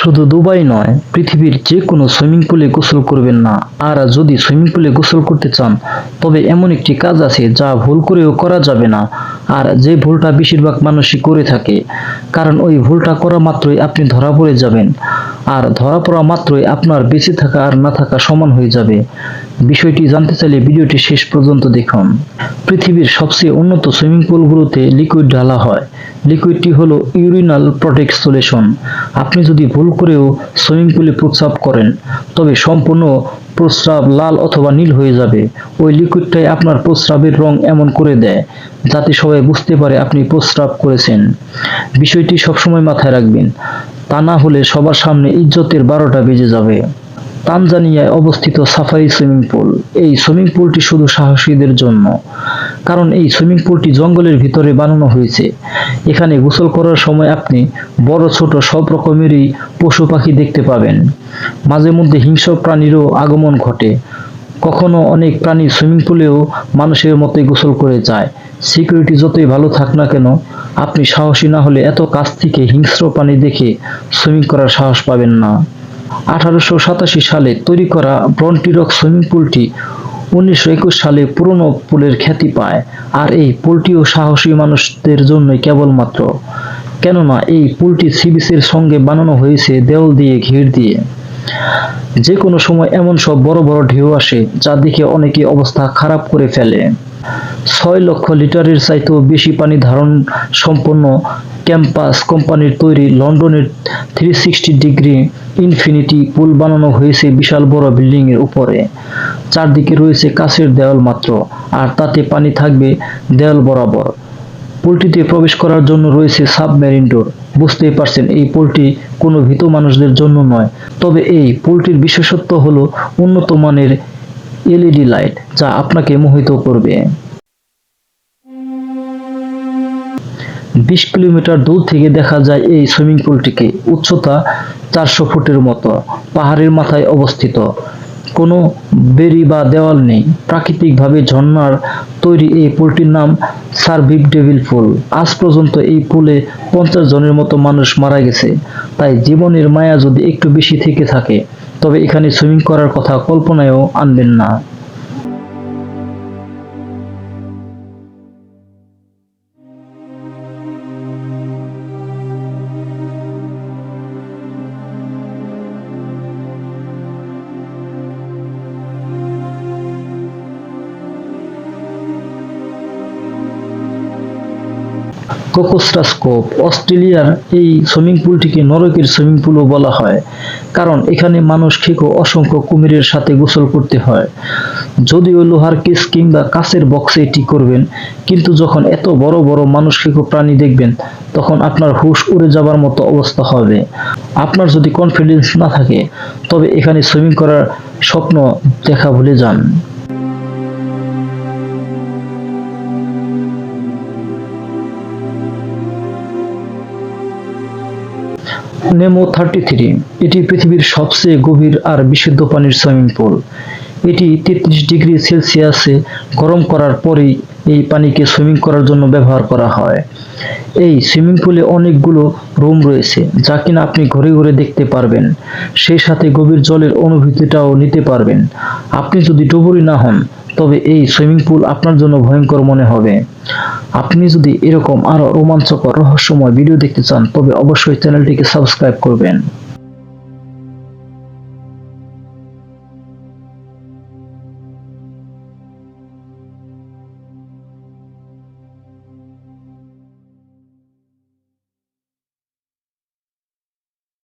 শুধু দুবাই নয়, পৃথিবীর যে কোনো সুইমিং পুলে গোসল করবেন না। আর যদি সুইমিং পুলে গোসল করতে চান, তবে এমন একটি কাজ আছে যা ভুল করেও করা যাবে না। আর যে ভুলটা বেশিরভাগ মানুষই করে থাকে, কারণ ওই ভুলটা করা মাত্রই আপনি ধরা পড়ে যাবেন। আর ধরা পড়া মাত্রই আপনার বেঁচে থাকা আর না থাকা সমান হয়ে যাবে। বিষয়টি জানতে চাইলে ভিডিওটি শেষ পর্যন্ত দেখুন। পৃথিবীর সবচেয়ে উন্নত সুইমিং পুলগুলোতে লিকুইড ঢালা হয়। লিকুইডটি হলো ইউরিনাল প্রোটেক্ট সলিউশন। আপনি যদি ভুল করেও সুইমিং পুলে প্রস্রাব করেন, তবে সম্পূর্ণ প্রস্রাব লাল অথবা নীল হয়ে যাবে। ওই লিকুইডটাই আপনার প্রস্রাবের রং এমন করে দেয়, যাতে সবাই বুঝতে পারে আপনি প্রস্রাব করেছেন। বিষয়টি সবসময় মাথায় রাখবেন। তা না হলে সবার সামনে ইজ্জতের বারোটা বেজে যাবে। তানজানিয়ায় অবস্থিত সাফারি সুইমিং পুল। এই সুইমিং পুলটি শুধু সাহসীদের জন্য। কারণ এই সুইমিং পুলটি জঙ্গলের ভিতরে বানানো হয়েছে। এখানে গোসল করার সময় আপনি বড়, ছোট সব রকমেরই পশু পাখি দেখতে পাবেন। মাঝে মধ্যে হিংস্র প্রাণীরও আগমন ঘটে। কখনো অনেক প্রাণী সুইমিং পুলেও মানুষের মতোই গোসল করে যায়। সিকিউরিটি যতই ভালো থাক না কেন, আপনি সাহসী না হলে এত কাছ থেকে হিংস্র প্রাণী দেখে সুইমিং করার সাহস পাবেন না। আঠারোশো সাতাশি সালে তৈরি করা ব্রন্টিরক সুইমিং পুলটি উনিশশো একুশ সালে পুরনো পুলের খ্যাতি পায়, আর এই পুলটিও সাহসী মানুষদের জন্যই কেবলমাত্র। কেননা এই পুলটি সি বিচের সঙ্গে বানানো হয়েছে দেওয়াল দিয়ে, ঘির দিয়ে। যে কোনো সময় এমন সব বড় বড় ঢেউ আসে, যা দেখে অনেকে অবস্থা খারাপ করে ফেলে। ছয় লক্ষ লিটারের চাইতেও বেশি পানি ধারণ সম্পন্ন ক্যাম্পাস কোম্পানির তৈরি লন্ডনের three sixty degree infinity pool বানানো হয়েছে বিশাল বড় বিল্ডিং এর উপরে। চারদিকে রয়েছে কাছের দেওয়াল মাত্র, আর তাতে পানি থাকবে দেওয়াল বরাবর। পুলটিতে প্রবেশ করার জন্য রয়েছে সাবমেরিন ডোর। বুঝতেই পারছেন, এই পুলটি কোনো ভীত মানুষদের জন্য নয়। তবে এই পুলটির বিশেষত্ব হলো উন্নত মানের এলইডি লাইট, যা আপনাকে মোহিত করবে। বিশ কিলোমিটার দূর থেকে দেখা যায় এই সুইমিং পুলটিকে, উচ্চতা চারশো ফুটের মতো, পাহাড়ের মাথায় অবস্থিত। কোনো বেরি বা দেওয়াল নেই। প্রাকৃতিকভাবে ঝর্ণার তৈরি এই পুলটির নাম সার্ভিভ ডেভিল পুল। আজ পর্যন্ত এই পুলে পঞ্চাশ জনের মতো মানুষ মারা গেছে। তাই জীবনের মায়া যদি একটু বেশি থেকে থাকে, তবে এখানে সুইমিং করার কথা কল্পনায়ও আনবেন না। কোকোসরা স্কোপ অস্ট্রেলিয়ার এই সুইমিং পুলটিকে নরকের সুইমিং পুলও বলা হয়, কারণ এখানে মানুষ খেকো অসংখ্য কুমিরের সাথে গোসল করতে হয়। যদিও লোহার কেস কিংবা কাঁচের বক্সে এটি করবেন, কিন্তু যখন এত বড় বড় মানুষ খেকো প্রাণী দেখবেন, তখন আপনার হুশ উড়ে যাবার মতো অবস্থা হবে। আপনার যদি কনফিডেন্স না থাকে, তবে এখানে সুইমিং করার স্বপ্ন দেখা ভুলে যান। নেমো থার্টি থ্রি এটি পৃথিবীর সবচেয়ে গভীর আর বিশুদ্ধ পানির সুইমিং পুল এটি তেত্রিশ ডিগ্রি সেলসিয়াসে গরম করার পরেই এই পানিকে সুইমিং করার জন্য ব্যবহার করা হয়। এই সুইমিং পুলে অনেকগুলো রুম রয়েছে, যা কিনা আপনি ঘুরে ঘুরে দেখতে পারবেন। সেই সাথে গভীর জলের অনুভূতিটাও নিতে পারবেন। আপনি যদি ডুবুরি না হন তবে এই সুইমিং পুল আপনার জন্য ভয়ঙ্কর মনে হবে। আপনি যদি এরকম আরও রোমাঞ্চকর রহস্যময় ভিডিও দেখতে চান, তবে অবশ্যই চ্যানেলটিকে সাবস্ক্রাইব করবেন।